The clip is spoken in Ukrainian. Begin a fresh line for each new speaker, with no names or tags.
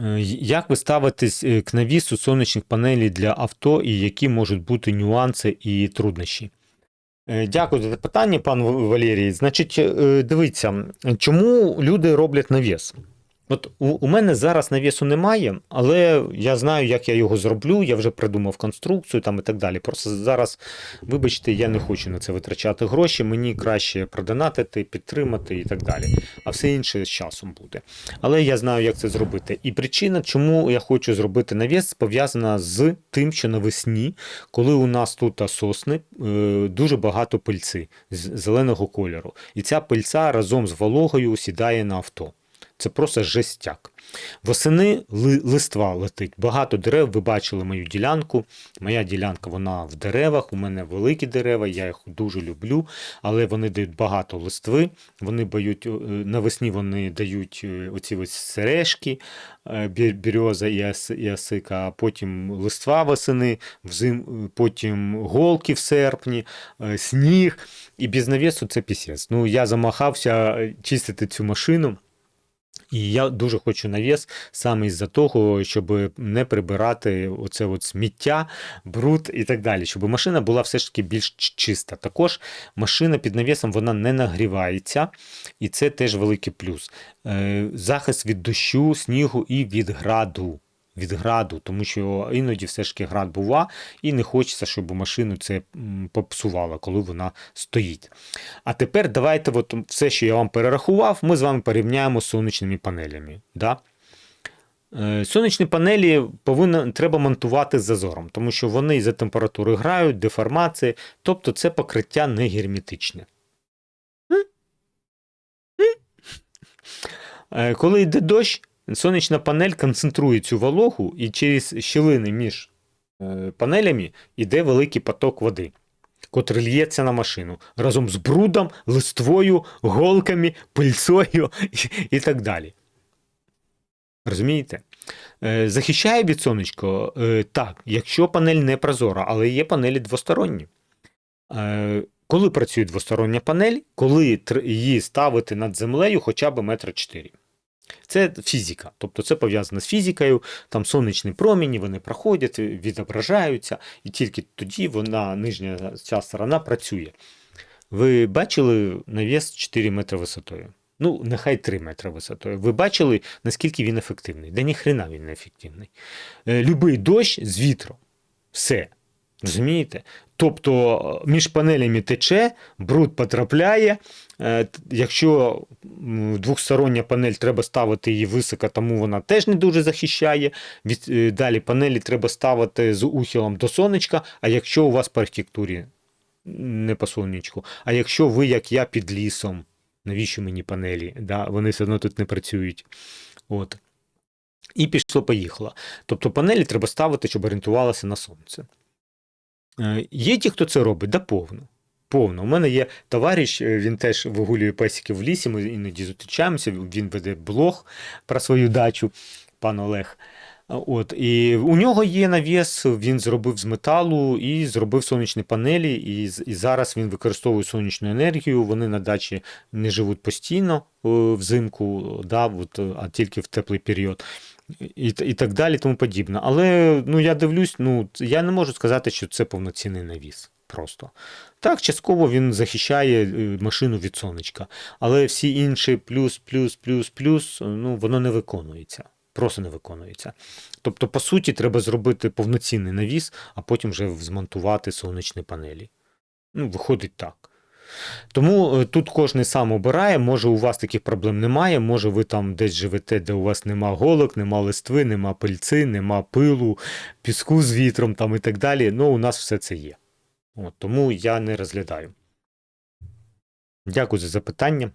Е, Як ви ставитесь е, к навісу сонячних панелей для авто і які можуть бути нюанси і труднощі? Е, Дякую за запитання, пан Валерій. Значить, дивіться, чому люди роблять навіс? От у, у мене зараз навісу немає, але я знаю, як я його зроблю. Я вже придумав конструкцію там і так далі. Просто зараз, вибачте, я не хочу на це витрачати гроші. Мені краще продонатити, підтримати і так далі. А все інше з часом буде. Але я знаю, як це зробити. І причина, чому я хочу зробити навіс, пов'язана з тим, що навесні, коли у нас тут сосни, е, дуже багато пильці з зеленого кольору. І ця пильця разом з вологою сідає на авто. Це просто жестяк. Восени ли, листва летить. Багато дерев. Ви бачили мою ділянку. Моя ділянка вона в деревах. У мене великі дерева, я їх дуже люблю, але вони дають багато листви. Вони дають, е, навесні вони дають е, оці ось сережки, е, бірьоза і, ос, осика, а потім листва восени, взим, потім голки в серпні, сніг. І без навісу це пісець. Ну, я замахався чистити цю машину. І я дуже хочу навіс саме із-за того, щоб не прибирати оце от сміття, бруд і так далі, щоб машина була все ж таки більш чиста. Також машина під навісом вона не нагрівається, і це теж великий плюс. Е, Захист від дощу, снігу і від граду. Від граду, тому що іноді все ж таки град бува, і не хочеться, щоб машину це попсувало, коли вона стоїть. А тепер давайте от все, що я вам перерахував, ми з вами порівняємо з сонячними панелями. Да? Е, Сонячні панелі повинно, треба монтувати з зазором, тому що вони за температури грають, деформації, тобто це покриття не герметичне. Е, Коли йде дощ, сонячна панель концентрує цю вологу, і через щілини між е, панелями йде великий поток води котрий лється на машину разом з брудом, листвою, голками, пильцою і, так далі. Розумієте? Е, Захищає від сонечко е, так, якщо панель не прозора, але є панелі двосторонні. Коли працює двостороння панель, коли її ставити над землею хоча б метра 4. Це фізика, тобто це пов'язано з фізикою, там сонячні промені, вони проходять, відображаються, і тільки тоді вона, нижня ця сторона працює. Ви бачили навіс 4 метри висотою? Ну, нехай 3 метри висотою. Ви бачили, наскільки він ефективний? Да ніхрена він не ефективний. Е, Любий дощ з вітром. Все. Розумієте? Тобто е, між панелями тече, бруд потрапляє. Е, Якщо двохстороння панель треба ставити її високо, тому вона теж не дуже захищає. Е, далі панелі треба ставити з ухилом до сонечка, а якщо у вас по архітектурі не по сонечку, а якщо ви, як я, під лісом, навіщо мені панелі? Да? Вони все одно тут не працюють. От. І пішло поїхало. Тобто панелі треба ставити, щоб орієнтувалося на сонце. Е, Є ті, хто це робить, да повно. У мене є товариш, е, він теж вигулює песики в лісі, ми іноді зустрічаємося, він веде блог про свою дачу, пан Олег. От, і у нього є навіс, він зробив з металу і зробив сонячні панелі, і, і зараз він використовує сонячну енергію. Вони на дачі не живуть постійно е, взимку, да, от, е, а тільки в теплий період. І, і так далі, тому подібне. Але ну, я дивлюсь, ну, я не можу сказати, що це повноцінний навіс. Просто. Так, частково він захищає е, машину від сонечка, але всі інші плюс, плюс, плюс, плюс, ну, воно не виконується. Просто не виконується. Тобто, по суті, треба зробити повноцінний навіс, а потім вже змонтувати сонячні панелі. Ну, виходить так. Тому е, тут кожен сам обирає, може у вас таких проблем немає, може ви там десь живете, де у вас нема голок, нема листви, нема пильци, нема пилу, піску з вітром там і так далі. Ну, у нас все це є. От, тому я не розглядаю. Дякую за запитання.